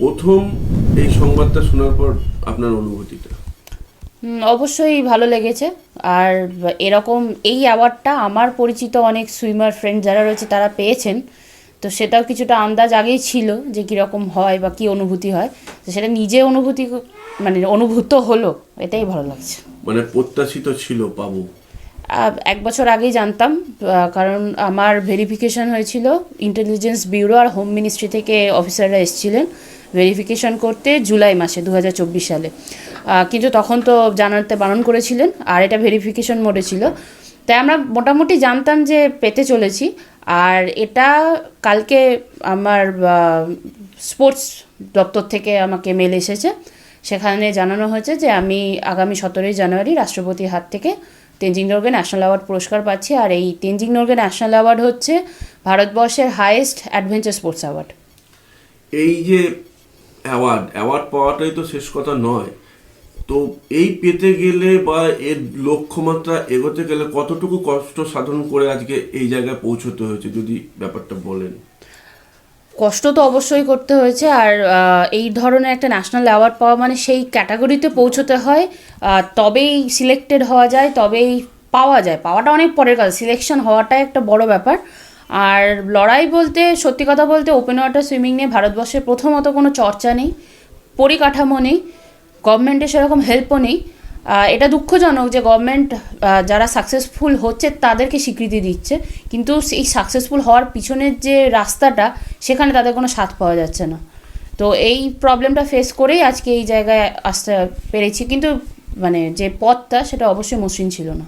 প্রথম এই সংবাদটা শোনার পর আপনার অনুভূতিটা? হুম, অবশ্যই ভালো লেগেছে। আর এরকম এই অ্যাওয়ার্ডটা আমার পরিচিত অনেক সুইমার ফ্রেন্ড যারা রয়েছে তারা পেয়েছেন। তো সেটাও কিছুটা আন্দাজ আগেই ছিল যে কীরকম হয় বা কী অনুভূতি হয়। তো সেটা নিজে অনুভূতি মানে অনুভূত হলো এটাই ভালো লাগছে। মানে প্রত্যাশিত ছিল পাবো? এক বছর আগেই জানতাম কারণ আমার ভেরিফিকেশন হয়েছিল ইন্টেলিজেন্স ব্যুরো আর হোম মিনিস্ট্রি থেকে অফিসাররা এসেছিলেন। ভেরিফিকেশন করতে জুলাই মাসে দু হাজার চব্বিশ সালে। কিন্তু তখন তো জানাতে বারণ করেছিলেন, আর এটা ভেরিফিকেশন মোডে ছিল। তাই আমরা মোটামুটি জানতাম যে পেতে চলেছি, আর এটা কালকে আমার স্পোর্টস দপ্তর থেকে আমাকে মেল এসেছে। সেখানে জানানো হয়েছে যে আমি আগামী সতেরোই জানুয়ারি রাষ্ট্রপতির হাত থেকে তেনজিং নর্গে ন্যাশনাল অ্যাওয়ার্ড পুরস্কার পাচ্ছি, আর এই তেনজিং নর্গে ন্যাশনাল অ্যাওয়ার্ড হচ্ছে ভারতবর্ষের হাইয়েস্ট অ্যাডভেঞ্চার স্পোর্টস অ্যাওয়ার্ড এই যে অ্যাওয়ার্ড অ্যাওয়ার্ড পাওয়াটাই তো শেষ কথা নয়। তো এই পেতে গেলে বা এর লক্ষ্যমাত্রা এগোতে গেলে কতটুকু কষ্ট সাধন করে আজকে এই জায়গায় পৌঁছতে হয়েছে, যদি ব্যাপারটা বলেন? কষ্ট তো অবশ্যই করতে হয়েছে আর এই ধরনের একটা ন্যাশনাল অ্যাওয়ার্ড পাওয়া মানে সেই ক্যাটাগরিতে পৌঁছতে হয়। তবেই সিলেক্টেড হওয়া যায়, তবেই পাওয়া যায়। পাওয়াটা অনেক পরের কথা। সিলেকশন হওয়াটাই একটা বড় ব্যাপার। আর লড়াই বলতে, সত্যি কথা বলতে ওপেন ওয়াটার সুইমিং নিয়ে ভারতবর্ষে প্রথমত কোনো চর্চা নেই, পরিকাঠামো নেই গভর্নমেন্টের সেরকম হেল্পও নেই। এটা দুঃখজনক যে গভর্নমেন্ট যারা সাকসেসফুল হচ্ছে তাদেরকে স্বীকৃতি দিচ্ছে, কিন্তু এই সাকসেসফুল হওয়ার পিছনের যে রাস্তাটা, সেখানে তাদের কোনো স্বাদ পাওয়া যাচ্ছে না। তো এই প্রবলেমটা ফেস করেই আজকে এই জায়গায় আসতে পেরেছি, কিন্তু মানে যে পথটা, সেটা অবশ্যই মসৃণ ছিল না।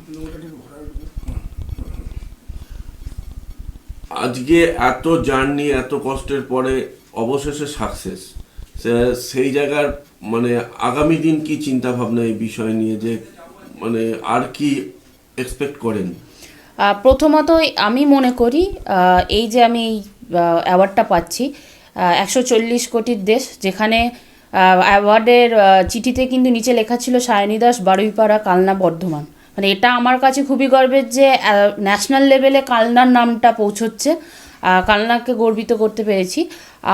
আজকে এত জার্নি, এত কষ্টের পরে অবশেষে সাকসেস সেই জায়গার মানে আগামী দিন কি চিন্তা ভাবনা এই বিষয় নিয়ে যে মানে আর কি এক্সপেক্ট করেন? প্রথমত আমি মনে করি এই যে আমি অ্যাওয়ার্ডটা পাচ্ছি একশো চল্লিশ কোটির দেশ, যেখানে অ্যাওয়ার্ডের চিঠিতে কিন্তু নিচে লেখা ছিল, সায়নী দাস, বারুইপাড়া, কালনা, বর্ধমান। মানে এটা আমার কাছে খুবই গর্বের যে ন্যাশনাল লেভেলে কালনার নামটা পৌঁছচ্ছে। কালনাকে গর্বিত করতে পেরেছি।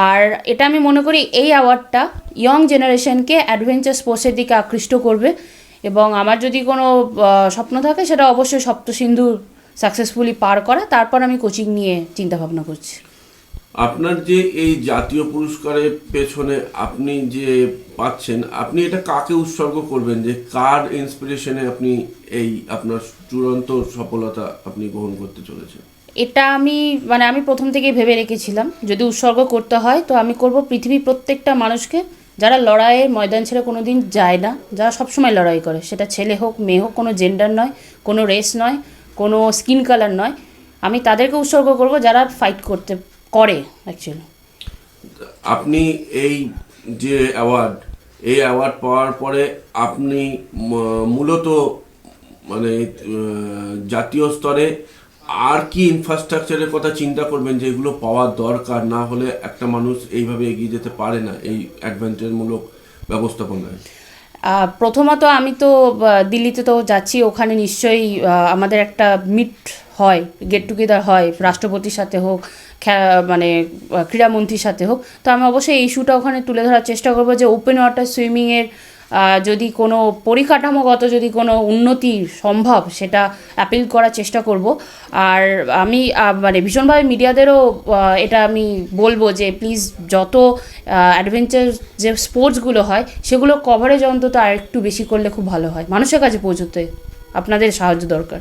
আর এটা আমি মনে করি এই অ্যাওয়ার্ডটা ইয়ং জেনারেশনকে অ্যাডভেঞ্চার স্পোর্টসের দিকে আকৃষ্ট করবে। এবং আমার যদি কোনো স্বপ্ন থাকে, সেটা অবশ্যই সপ্তসিন্ধু সাকসেসফুলি পার করা। তারপর আমি কোচিং নিয়ে চিন্তা ভাবনা করছি। আপনার যে এই জাতীয় পুরস্কারের পেছনে আপনি যে পাচ্ছেন, আপনি এটা কাকে উৎসর্গ করবেন? যে কার ইন্সপিরেশনে আপনি এই আপনার চূড়ান্ত সফলতা আপনি গ্রহণ করতে চলেছেন? এটা আমি মানে আমি প্রথম থেকেই ভেবে রেখেছিলাম, যদি উৎসর্গ করতে হয় তো আমি করব পৃথিবীর প্রত্যেকটা মানুষকে। যারা লড়াইয়ের ময়দান ছেড়ে কোনো দিন যায় না, যারা সবসময় লড়াই করে, সেটা ছেলে হোক, মেয়ে হোক, কোনো জেন্ডার নয়, কোনো রেস নয়, কোনো স্কিন কালার নয়, আমি তাদেরকে উৎসর্গ করব যারা ফাইট করতে করে অ্যাকচুয়ালি আপনি এই যে অ্যাওয়ার্ড এই অ্যাওয়ার্ড পাওয়ার পরে আপনি মূলত মানে জাতীয় স্তরে আর কি ইনফ্রাস্ট্রাকচারের কথা চিন্তা করবেন যে এগুলো পাওয়ার দরকার? না হলে একটা মানুষ এইভাবে এগিয়ে যেতে পারে না এই অ্যাডভেঞ্চারমূলক ব্যবস্থাপনায়। প্রথমত আমি তো দিল্লিতে তো যাচ্ছি ওখানে নিশ্চয়ই আমাদের একটা মিট হয় গেট টুগেদার হয় রাষ্ট্রপতির সাথে হোক মানে ক্রীড়ামন্ত্রীর সাথে হোক। তো আমি অবশ্যই এই ইস্যুটা ওখানে তুলে ধরার চেষ্টা করব যে ওপেন ওয়াটার সুইমিংয়ের যদি কোনো পরিকাঠামোগত যদি কোনো উন্নতি সম্ভব, সেটা অ্যাপিল করার চেষ্টা করব। আর আমি মানে ভীষণভাবে মিডিয়াদেরও এটা আমি বলব যে প্লিজ যত অ্যাডভেঞ্চার যে স্পোর্টসগুলো হয়, সেগুলো কভারেজ অন্তত আর একটু বেশি করলে খুব ভালো হয়। মানুষের কাছে পৌঁছতে আপনাদের সাহায্য দরকার।